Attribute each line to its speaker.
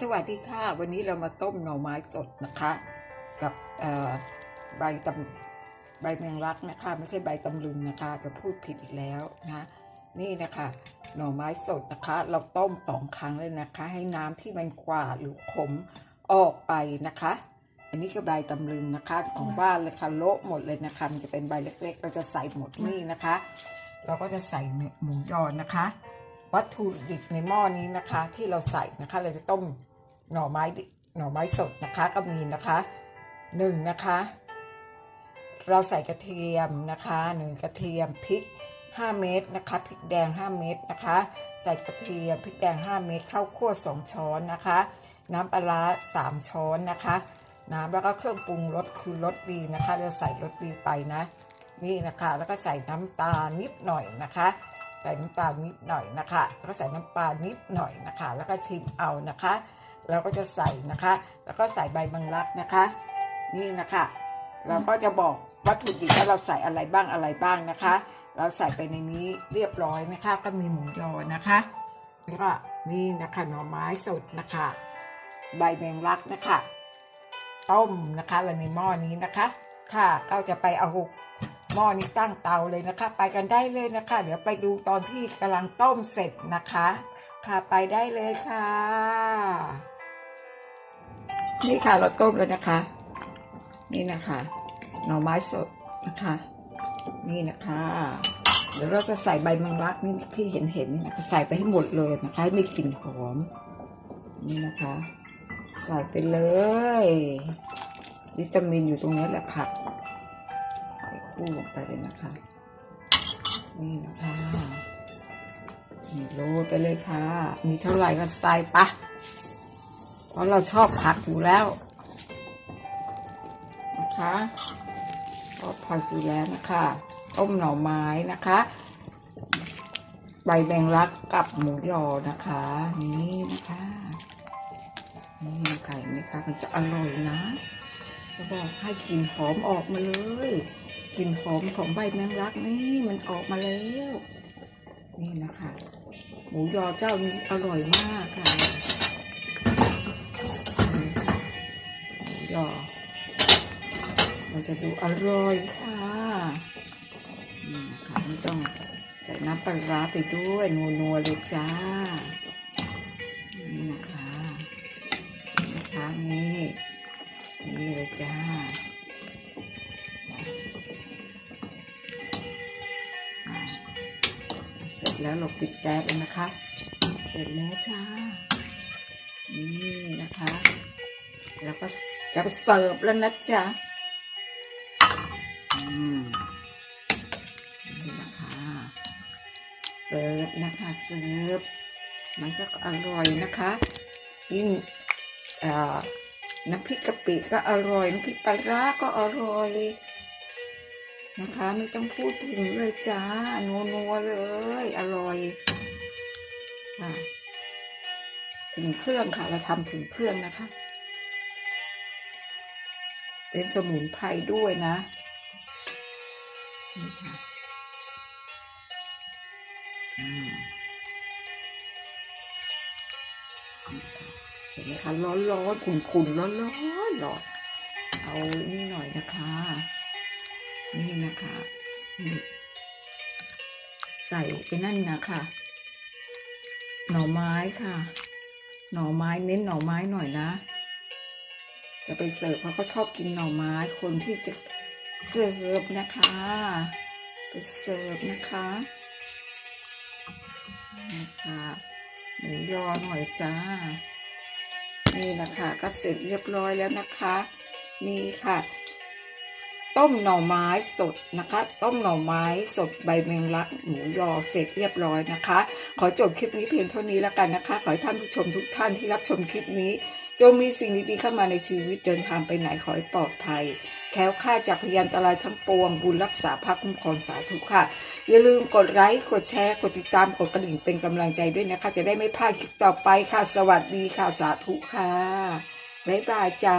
Speaker 1: สวัสดีค่ะ วันนี้เรามาต้มหน่อไม้สดนะคะ กับใบตำใบแมงลักนะคะ ไม่ใช่ใบตำลึงนะคะ จะพูดผิดอีกแล้วนะนี่นะคะ หน่อไม้สดนะคะ เราต้มสองครั้งเลยนะคะ ให้น้ำที่มันกวาดหรือขมออกไปนะคะ อันนี้คือใบตำลึงนะคะของบ้านเลยค่ะโละหมดเลยนะคะมันจะเป็นใบเล็ก ๆ เราจะใส่หมดนี่นะคะ เราก็จะใส่หมูยอนะคะ วัตถุดิบในหม้อนี้นะคะ ที่เราใส่นะคะ เราจะต้มหน่อไม้หน่อไม้สดนะคะ ก็มีนะคะหนึ่งนะคะ เราใส่กระเทียมนะคะหนึ่งกระเทียมพริก 5 เม็ดนะคะพริกแดง 5 เม็ดนะคะ ใส่กระเทียมพริกแดง 5 เม็ดข้าวคั่ว2 ช้อนนะคะ น้ำปลาร้า3ช้อนนะคะน้ำแล้วก็เครื่องปรุงรสคือรสดีนะคะ เราใส่รสดีไปนะ นี่นะคะ แล้วก็ใส่น้ำตาลนิดหน่อยนะคะ ใส่น้ำตาลนิดหน่อยนะคะแล้วก็ใส่น้ำปลานิดหน่อยนะคะ แล้วก็ชิมเอานะคะ เราก็จะใส่นะคะ แล้วก็ใส่ใบบังลักนะคะ นี่นะคะ เราก็จะบอกวัตถุดิบว่าเราใส่อะไรบ้างอะไรบ้างนะคะ เราใส่ไปในนี้เรียบร้อยนะคะ ก็มีหมูยอนะคะแล้วก็นี่นะคะหน่อไม้สดนะคะ ใบแมงลักนะคะ ต้มนะคะล้วในหม้อนี้นะคะ ค่ะก็จะไปเอา หม้อนี้ตั้งเตาเลยนะคะ ไปกันได้เลยนะคะ เดี๋ยวไปดูตอนที่กำลังต้มเสร็จนะคะ ค่ะไปได้เลยค่ะ นี่ค่ะเราต้มแล้วนะคะ นี่นะคะหน่อไม้สดนะคะ นี่นะคะ เดี๋ยวเราจะใส่ใบมังลักนี่ที่เห็นเห็นนี่นะคะใส่ไปให้หมดเลยนะคะให้มีกลิ่นหอม นี่นะคะ ใส่ไปเลย วิตามินอยู่ตรงนี้แหละค่ะ ใส่คู่ลงไปเลยนะคะ นี่นะคะนี่โรยไปเลยค่ะ มีเท่าไหร่ก็ใส่ปะ เพราะเราชอบผักอยู่แล้ว นะคะชอบผักอยู่แล้วนะคะ ต้มหน่อไม้นะคะใบแมงลักกับหมูยอนะคะ นี่นะคะนี่ไก่ไหมคะมันจะอร่อยนะ จะบอกให้กลิ่นหอมออกมาเลย กลิ่นหอมของใบแมงลักนี่มันออกมาแล้ว นี่นะคะ หมูยอเจ้านี้อร่อยมากค่ะหมูยอมันจะดูอร่อยค่ะนี่นะคะไม่ต้องใส่น้ำปลาร้าไปด้วยนัวๆเลยจ้า แล้วเราปิดแก๊สเลยนะคะ เสร็จแล้วจ้า นี่นะคะ แล้วก็จะเสิร์ฟแล้วนะจ๊ะอืมนี่นะคะ เสิร์ฟนะคะเสิร์ฟมันก็อร่อยนะคะยิ่งอ่อน้ำพริกกะปิก็อร่อย น้ำพริกปลาร้าก็อร่อย นะคะ ไม่ต้องพูดถึงเลยจ้านัวนัวเลย อร่อยค่ะถึงเครื่องค่ะ เราทำถึงเครื่องนะคะ เป็นสมุนไพรด้วยนะนี่ค่ะเห็นไหมคะร้อนร้อนขุ่นขุ่นร้อนร้อนร้อนเอานี่หน่อยนะคะ นี่นะคะนี่ใส่ไปนั่นนะคะหน่อไม้ค่ะ หน่อไม้เน้นหน่อไม้หน่อยนะ จะไปเสิร์ฟเขาก็ชอบกินหน่อไม้คนที่จะเสิร์ฟนะคะ ไปเสิร์ฟนะคะนะคะหมูยอหน่อยจ้า นี่นะคะ ก็เสร็จเรียบร้อยแล้วนะคะ นี่ค่ะ ต้มหน่อไม้สดนะคะ ต้มหน่อไม้สดใบแมงลักหมูยอเสร็จเรียบร้อยนะคะ ขอจบคลิปนี้เพียงเท่านี้แล้วกันนะคะ ขอให้ท่านผู้ชมทุกท่านที่รับชมคลิปนี้ จงมีสิ่งดีๆเข้ามาในชีวิตเดินทางไปไหนขอให้ปลอดภัย แค้วคลาจากพยันตรายทั้งปวง บุญรักษาภาคคุ้มครองสาธุค่ะ อย่าลืมกดไลค์กดแชร์กดติดตามกดกระดิ่งเป็นกำลังใจด้วยนะคะ จะได้ไม่พลาดคลิปต่อไปค่ะ สวัสดีค่ะสาธุค่ะบ๊ายบายจ้า